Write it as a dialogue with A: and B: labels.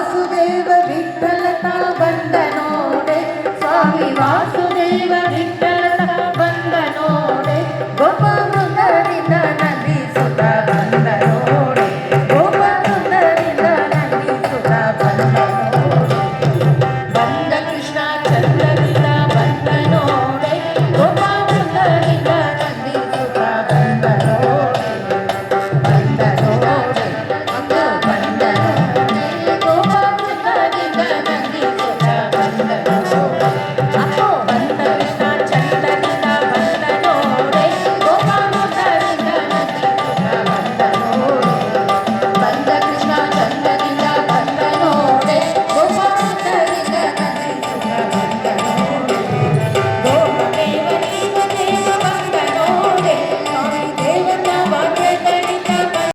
A: ವಾಸುದೇವ ವಿಠಲ ಬಂದ ನೋಡೆ. ಸ್ವಾಮಿ ವಾಸುದೇವ ವಿಠಲ